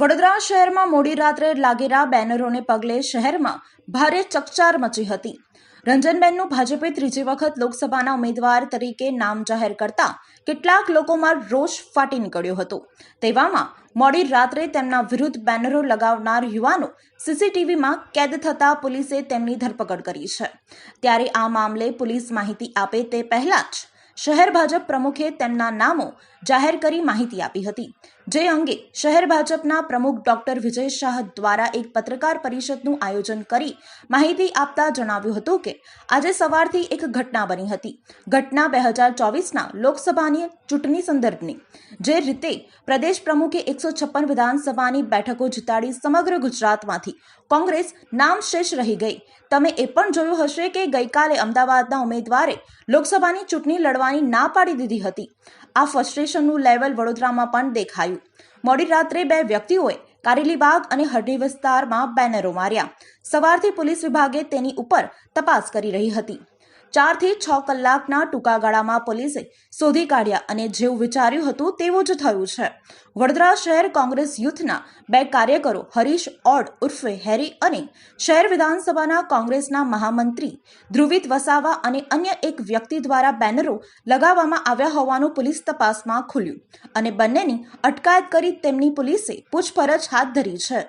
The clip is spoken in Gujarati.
વડોદરા શહેરમાં મોડી રાત્રે લાગેલા બેનરોને પગલે શહેરમાં ભારે ચકચાર મચી હતી. રંજનબેનનું ભાજપે ત્રીજી વખત લોકસભાના ઉમેદવાર તરીકે નામ જાહેર કરતા કેટલાક લોકોમાં રોષ ફાટી નીકળ્યો હતો. તેવામાં મોડી રાત્રે તેમના વિરુદ્ધ બેનરો લગાવનાર યુવાનો સીસીટીવીમાં કેદ થતા પોલીસે તેમની ધરપકડ કરી છે. ત્યારે આ મામલે પોલીસ માહિતી આપે તે પહેલા જ શહેર ભાજપ પ્રમુખે તેમના નામો જાહેર કરી માહિતી આપી હતી. જે અંગે શહેર ભાજપના પ્રમુખ ડોક્ટર વિજય શાહ દ્વારા એક પત્રકાર પરિષદનું આયોજન કરી માહિતી આપતા જણાવ્યું હતું કે આજે સવારથી એક ઘટના બની હતી. ઘટના બે હજાર ચોવીસના લોકસભાની ચૂંટણી સંદર્ભની, જે રીતે પ્રદેશ પ્રમુખે એકસો છપ્પન વિધાનસભાની બેઠકો જીતાડી સમગ્ર ગુજરાતમાંથી કોંગ્રેસ નામશેષ રહી ગઈ. તમે એ પણ જોયું હશે કે ગઈકાલે અમદાવાદના ઉમેદવારે લોકસભાની ચૂંટણી લડવાની ના પાડી દીધી હતી. આ ફ્રસ્ટ્રેશનનું લેવલ વડોદરામાં પણ દેખાયું. મોડી રાત્રે બે વ્યક્તિઓએ કારેલીબાગ અને હરડી વિસ્તારમાં બેનરો માર્યા. સવારથી પોલીસ વિભાગે તેની ઉપર તપાસ કરી રહી હતી. ચારથી છ કલાકના ટૂંકા ગાળામાં પોલીસે શોધી કાઢ્યા અને જેવું વિચાર્યું હતું તેવું જ થયું છે. વડોદરા શહેર કોંગ્રેસ યુથના બે કાર્યકરો હરીશ ઓડ ઉર્ફે હેરી અને શહેર વિધાનસભાના કોંગ્રેસના મહામંત્રી ધ્રુવિત વસાવા અને અન્ય એક વ્યક્તિ દ્વારા બેનરો લગાવવામાં આવ્યા હોવાનું પોલીસ તપાસમાં ખુલ્યું અને બંનેની અટકાયત કરી તેમની પોલીસે પૂછપરછ હાથ ધરી છે.